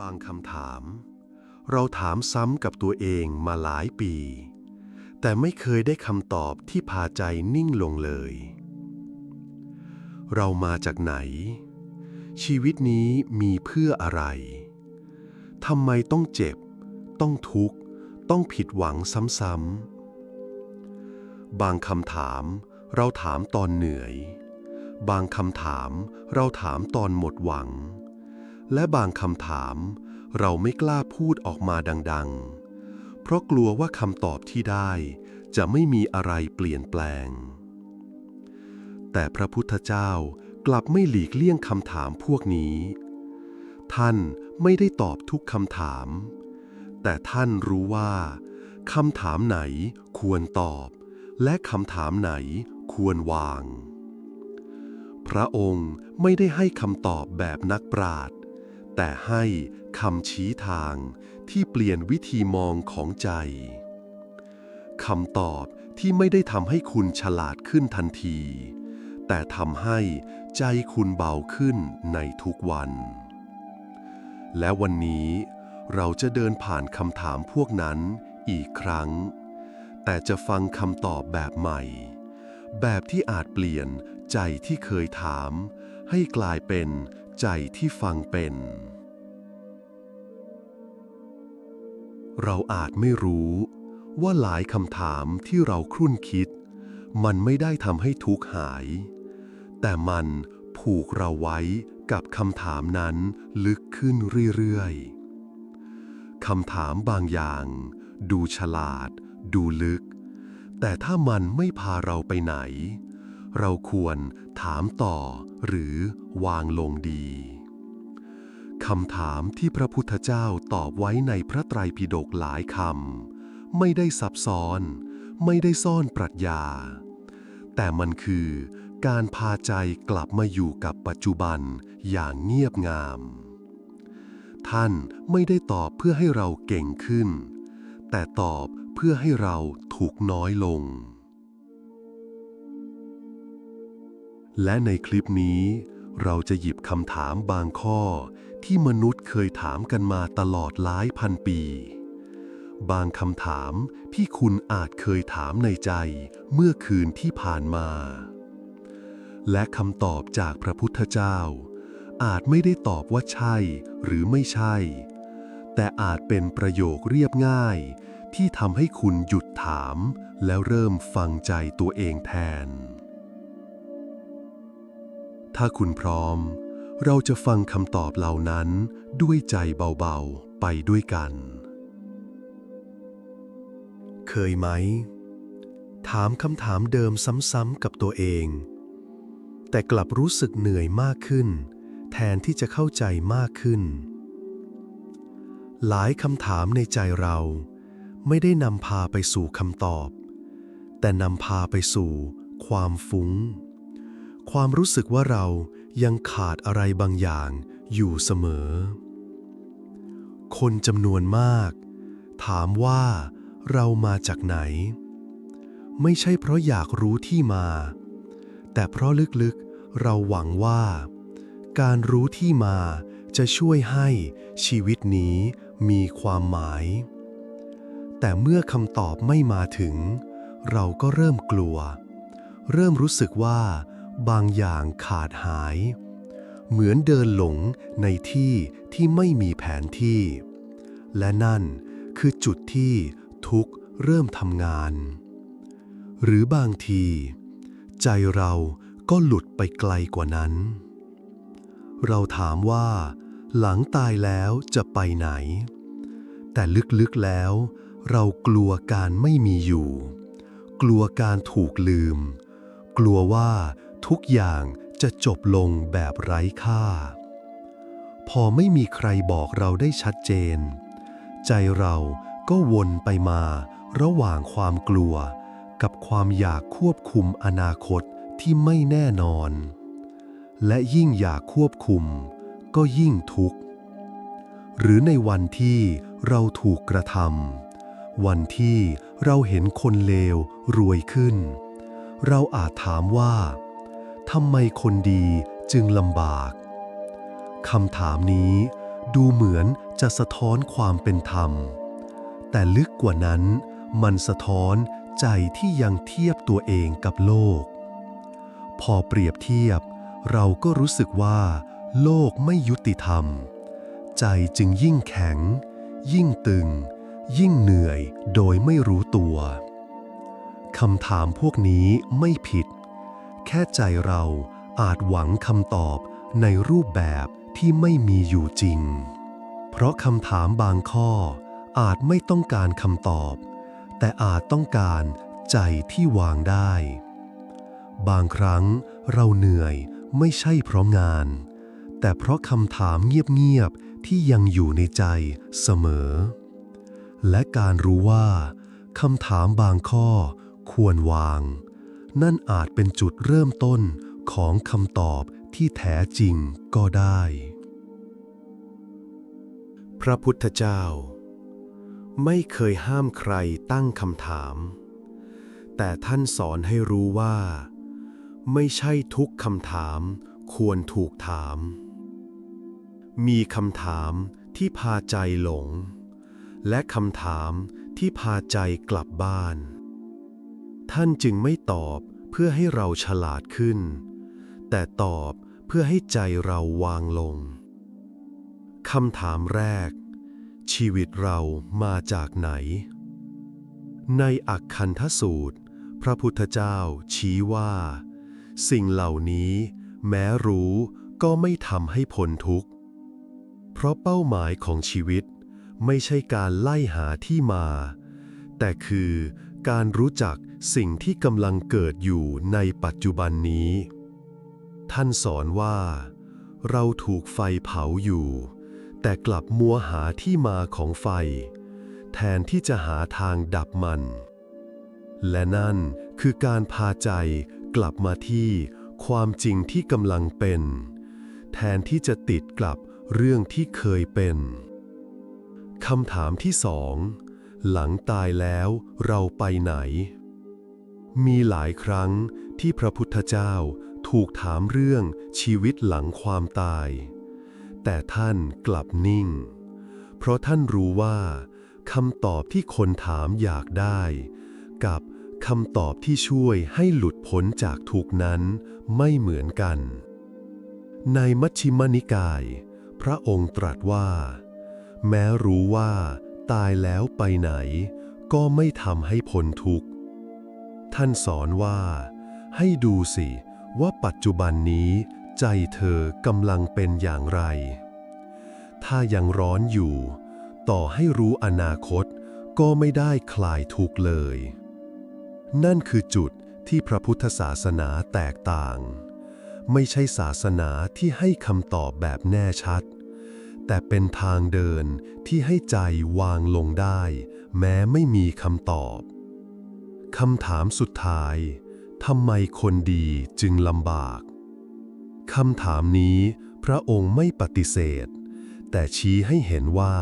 บางคำถาม เราถามซ้ำกับตัวเองมาหลายปี แต่ไม่เคยได้คำตอบที่พาใจนิ่งลงเลย เรามาจากไหน ชีวิตนี้มีเพื่ออะไรทำไมต้องเจ็บ ต้องทุกข์ ต้องผิดหวังซ้ำๆ บางคำถามเราถามตอนเหนื่อย บางคำถามเราถามตอนหมดหวัง และบางคำถาม เราไม่กล้าพูดออกมาดัง ๆ เพราะกลัวว่าคำตอบที่ได้ จะไม่มีอะไรเปลี่ยนแปลง แต่พระพุทธเจ้ากลับไม่หลีกเลี่ยงคำถามพวกนี้ ท่านไม่ได้ตอบทุกคำถาม แต่ท่านรู้ว่าคำถามไหนควรตอบ และคำถามไหนควรวาง พระองค์ไม่ได้ให้คำตอบแบบนักปราชญ์ แต่ให้คำชี้ทางที่เปลี่ยนวิธีมองของใจคำตอบที่ไม่ได้ทำให้คุณฉลาดขึ้นทันที แต่ทำให้ใจคุณเบาขึ้นในทุกวัน และวันนี้เราจะเดินผ่านคำถามพวกนั้นอีกครั้ง แต่จะฟังคำตอบแบบใหม่ แบบที่อาจเปลี่ยนใจที่เคยถาม ให้กลายเป็น ใจที่ฟังเป็น เราอาจไม่รู้ว่าหลายคำถามที่เราครุ่นคิด มันไม่ได้ทำให้ทุกข์หาย แต่มันผูกเราไว้กับคำถามนั้นลึกขึ้นเรื่อยๆ คำถามบางอย่าง ดูฉลาด ดูลึก แต่ถ้ามันไม่พาเราไปไหน เราควรถามต่อ หรือวางลงดีคำถามที่พระพุทธเจ้าตอบไว้ในพระไตรปิฎกหลายคำ ไม่ได้ซับซ้อน ไม่ได้ซ่อนปรัชญา แต่มันคือการพาใจกลับมาอยู่กับปัจจุบันอย่างเงียบงาม ท่านไม่ได้ตอบเพื่อให้เราเก่งขึ้น แต่ตอบเพื่อให้เราถูกน้อยลง และในคลิปนี้ เราจะหยิบคำถามบางข้อ ที่มนุษย์เคยถามกันมาตลอดหลายพันปี บางคำถามที่คุณอาจเคยถามในใจเมื่อคืนที่ผ่านมา และคำตอบจากพระพุทธเจ้า อาจไม่ได้ตอบว่าใช่หรือไม่ใช่ แต่อาจเป็นประโยคเรียบง่าย ที่ทำให้คุณหยุดถาม แล้วเริ่มฟังใจตัวเองแทน ถ้าคุณพร้อม เราจะฟังคำตอบเหล่านั้นด้วยใจเบาๆไปด้วยกัน เคยไหม ถามคำถามเดิมซ้ำๆกับตัวเอง แต่กลับรู้สึกเหนื่อยมากขึ้น แทนที่จะเข้าใจมากขึ้น หลายคำถามในใจเราไม่ได้นำพาไปสู่คำตอบ แต่นำพาไปสู่ความฟุ้ง ความรู้สึกว่าเรายังขาดอะไรบางอย่างอยู่เสมอ คนจำนวนมาก ถามว่าเรามาจากไหน ไม่ใช่เพราะอยากรู้ที่มา แต่เพราะลึกๆเราหวังว่า การรู้ที่มาจะช่วยให้ชีวิตนี้มีความหมาย แต่เมื่อคำตอบไม่มาถึง เราก็เริ่มกลัว เริ่มรู้สึกว่า บางอย่างขาดหาย เหมือนเดินหลงในที่ที่ไม่มีแผนที่ และนั่นคือจุดที่ทุกเริ่มทำงาน หรือบางที ใจเราก็หลุดไปไกลกว่านั้น เราถามว่า หลังตายแล้วจะไปไหน แต่ลึกๆแล้ว เรากลัวการไม่มีอยู่ กลัวการถูกลืม กลัวว่า ทุกอย่างจะจบลงแบบไร้ค่า พอไม่มีใครบอกเราได้ชัดเจน ใจเราก็วนไปมาระหว่างความกลัว กับความอยากควบคุมอนาคตที่ไม่แน่นอน และยิ่งอยากควบคุม ก็ยิ่งทุกข์ หรือในวันที่เราถูกกระทำวันที่เราเห็นคนเลวรวยขึ้น เราอาจถามว่า ทำไมคนดีจึงลำบากคำถามนี้ดูเหมือนจะสะท้อนความเป็นธรรม แต่ลึกกว่านั้นมันสะท้อนใจที่ยังเทียบตัวเองกับโลก พอเปรียบเทียบ เราก็รู้สึกว่า โลกไม่ยุติธรรม ใจจึงยิ่งแข็ง ยิ่งตึง ยิ่งเหนื่อยโดยไม่รู้ตัวคำถามพวกนี้ไม่ผิด แค่ใจเราอาจหวังคำตอบในรูปแบบที่ไม่มีอยู่จริง เพราะคำถามบางข้ออาจไม่ต้องการคำตอบ แต่อาจต้องการใจที่วางได้ บางครั้งเราเหนื่อยไม่ใช่เพราะงาน แต่เพราะคำถามเงียบๆที่ยังอยู่ในใจเสมอ และการรู้ว่าคำถามบางข้อควรวาง นั่นอาจเป็นจุดเริ่มต้นของคำตอบที่แท้จริงก็ได้ พระพุทธเจ้า ไม่เคยห้ามใครตั้งคำถาม แต่ท่านสอนให้รู้ว่า ไม่ใช่ทุกคำถามควรถูกถาม มีคำถามที่พาใจหลง และคำถามที่พาใจกลับบ้าน ท่านจึงไม่ตอบเพื่อให้เราฉลาดขึ้น แต่ตอบเพื่อให้ใจเราวางลงคำถามแรก ชีวิตเรามาจากไหน ในอักคันทสูตร พระพุทธเจ้าชี้ว่า สิ่งเหล่านี้ แม้รู้ก็ไม่ทำให้พ้นทุกข์ เพราะเป้าหมายของชีวิตไม่ใช่การไล่หาที่มา แต่คือ การรู้จักสิ่งที่กำลังเกิดอยู่ในปัจจุบันนี้ ท่านสอนว่า เราถูกไฟเผาอยู่ แต่กลับมัวหาที่มาของไฟ แทนที่จะหาทางดับมัน และนั่นคือการพาใจกลับมาที่ความจริงที่กำลังเป็น แทนที่จะติดกลับเรื่องที่เคยเป็นคำถามที่สอง หลังตายแล้วเราไปไหน มีหลายครั้งที่พระพุทธเจ้าถูกถามเรื่องชีวิตหลังความตาย แต่ท่านกลับนิ่ง เพราะท่านรู้ว่าคำตอบที่คนถามอยากได้ กับคำตอบที่ช่วยให้หลุดพ้นจากทุกนั้นไม่เหมือนกัน ในมัชฌิมนิกาย พระองค์ตรัสว่า แม้รู้ว่า ตายแล้วไปไหน ก็ไม่ทำให้พ้นทุกข์ ท่านสอนว่า ให้ดูสิว่าปัจจุบันนี้ใจเธอกำลังเป็นอย่างไร ถ้ายังร้อนอยู่ ต่อให้รู้อนาคตก็ไม่ได้คลายทุกข์เลย นั่นคือจุดที่พระพุทธศาสนาแตกต่าง ไม่ใช่ศาสนาที่ให้คำตอบแบบแน่ชัด แต่เป็นทางเดินที่ให้ใจวางลงได้ แม้ไม่มีคำตอบคำถามสุดท้ายทำไมคนดีจึงลำบากคำถามนี้พระองค์ไม่ปฏิเสธ แต่ชี้ให้เห็นว่า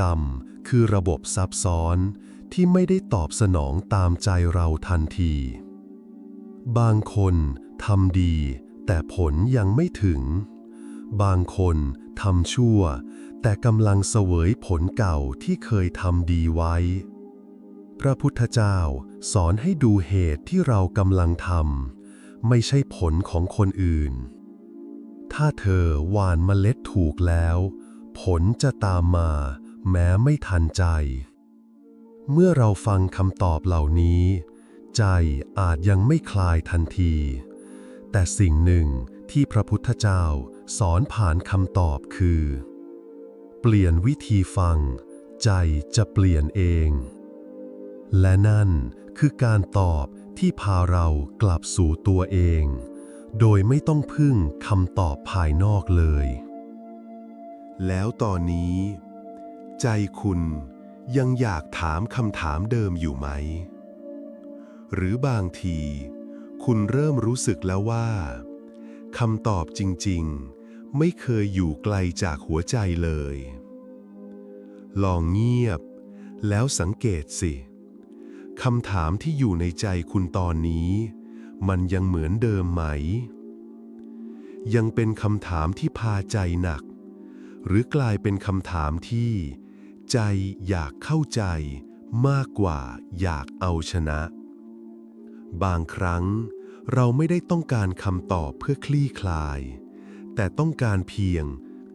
กรรมคือระบบซับซ้อนที่ไม่ได้ตอบสนองตามใจเราทันที บางคนทำดี แต่ผลยังไม่ถึง บางคน ทำชั่ว แต่กำลังเสวยผลเก่าที่เคยทำดีไว้ พระพุทธเจ้าสอนให้ดูเหตุที่เรากำลังทำไม่ใช่ผลของคนอื่น ถ้าเธอหว่านเมล็ดถูกแล้ว ผลจะตามมาแม้ไม่ทันใจ เมื่อเราฟังคำตอบเหล่านี้ ใจอาจยังไม่คลายทันที แต่สิ่งหนึ่งที่พระพุทธเจ้า สอนผ่านคำตอบคือ เปลี่ยนวิธีฟัง ใจจะเปลี่ยนเอง และนั่นคือการตอบที่พาเรากลับสู่ตัวเอง โดยไม่ต้องพึ่งคำตอบภายนอกเลย แล้วตอนนี้ ใจคุณยังอยากถามคำถามเดิมอยู่ไหม หรือบางที คุณเริ่มรู้สึกแล้วว่าคำตอบจริงๆ ไม่เคยอยู่ไกลจากหัวใจเลย ลองเงียบ แล้วสังเกตสิคำถามที่อยู่ในใจคุณตอนนี้ มันยังเหมือนเดิมไหม ยังเป็นคำถามที่พาใจหนัก หรือกลายเป็นคำถามที่ ใจอยากเข้าใจมากกว่าอยากเอาชนะ บางครั้งเราไม่ได้ต้องการคำตอบเพื่อคลี่คลาย แต่ต้องการเพียง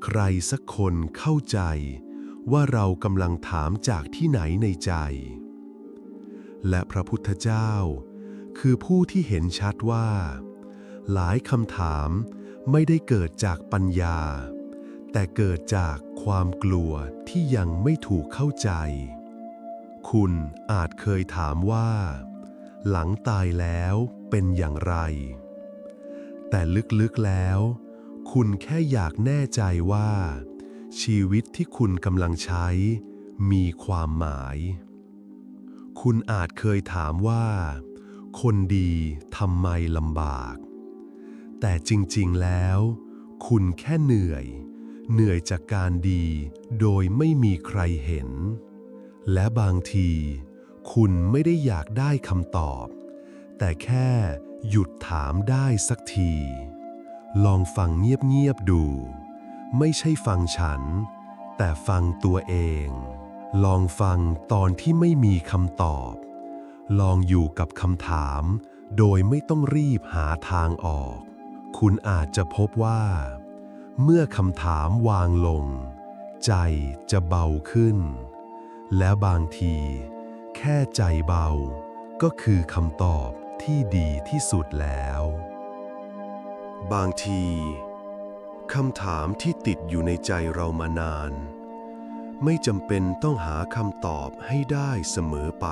ใครสักคนเข้าใจ ว่าเรากำลังถามจากที่ไหนในใจ และพระพุทธเจ้า คือผู้ที่เห็นชัดว่า หลายคำถามไม่ได้เกิดจากปัญญา แต่เกิดจากความกลัวที่ยังไม่ถูกเข้าใจ คุณอาจเคยถามว่า หลังตายแล้วเป็นอย่างไร แต่ลึกๆแล้ว คุณแค่อยากแน่ใจว่า ชีวิตที่คุณกำลังใช้ มีความหมาย คุณอาจเคยถามว่า คนดีทำไมลำบาก แต่จริงๆแล้ว คุณแค่เหนื่อย เหนื่อยจากการดีโดยไม่มีใครเห็น และบางที คุณไม่ได้อยากได้คำตอบ แต่แค่หยุดถามได้สักที ลองฟังเงียบๆดู ไม่ใช่ฟังฉัน แต่ฟังตัวเอง ลองฟังตอนที่ไม่มีคำตอบ ลองอยู่กับคำถาม โดยไม่ต้องรีบหาทางออก คุณอาจจะพบว่า เมื่อคำถามวางลง ใจจะเบาขึ้น และบางที แค่ใจเบา ก็คือคำตอบที่ดีที่สุดแล้ว บางทีคำถามที่ติดอยู่ในใจเรามานาน ไม่จำเป็นต้องหาคำตอบให้ได้เสมอไป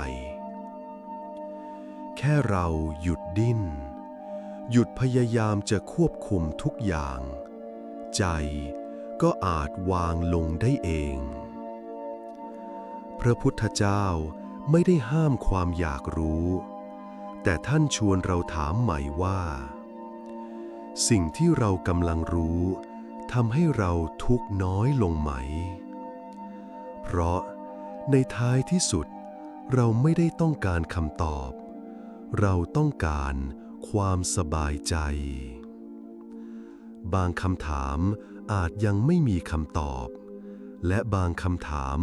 แค่เราหยุดดิ้น หยุดพยายามจะควบคุมทุกอย่าง ใจก็อาจวางลงได้เอง พระพุทธเจ้าไม่ได้ห้ามความอยากรู้ แต่ท่านชวนเราถามใหม่ว่า สิ่งที่เรากำลังรู้ทำให้เราทุกน้อยลงไหม เพราะในท้ายที่สุด เราไม่ได้ต้องการคำตอบ เราต้องการความสบายใจ บางคำถามอาจยังไม่มีคำตอบ และบางคำถาม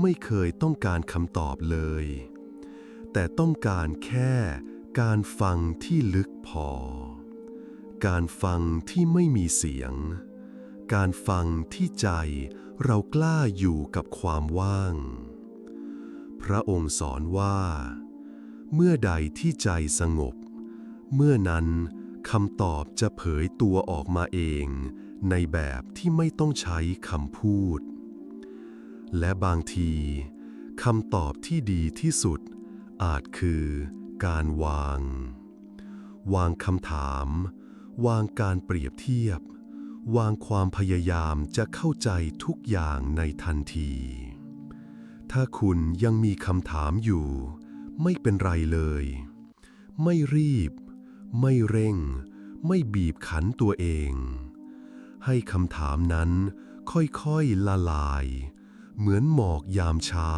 ไม่เคยต้องการคำตอบเลย แต่ต้องการแค่การฟังที่ลึกพอ การฟังที่ไม่มีเสียง การฟังที่ใจเรากล้าอยู่กับความว่าง พระองค์สอนว่า เมื่อใดที่ใจสงบ เมื่อนั้นคำตอบจะเผยตัวออกมาเองในแบบที่ไม่ต้องใช้คำพูด และบางทีคำตอบที่ดีที่สุดอาจคือการวาง วางคำถาม วางการเปรียบเทียบ วางความพยายามจะเข้าใจทุกอย่างในทันที ถ้าคุณยังมีคำถามอยู่ ไม่เป็นไรเลย ไม่รีบ ไม่เร่ง ไม่บีบขันตัวเอง ให้คำถามนั้นค่อยๆละลาย เหมือนหมอกยามเช้า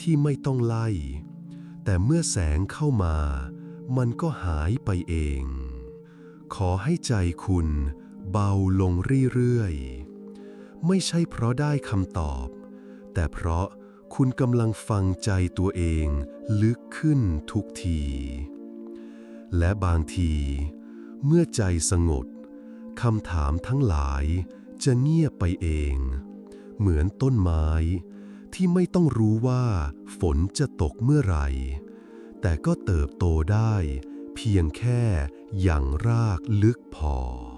ที่ไม่ต้องไล่ แต่เมื่อแสงเข้ามา มันก็หายไปเอง ขอให้ใจคุณ เบาลงเรื่อยๆ ไม่ใช่เพราะได้คำตอบ แต่เพราะคุณกำลังฟังใจตัวเองลึกขึ้นทุกที และบางที เมื่อใจสงบคำถามทั้งหลายจะเงียบไปเอง เหมือนต้นไม้ที่ไม่ต้องรู้ว่าฝนจะตกเมื่อไหร่ แต่ก็เติบโตได้ เพียงแค่อย่างรากลึกพอ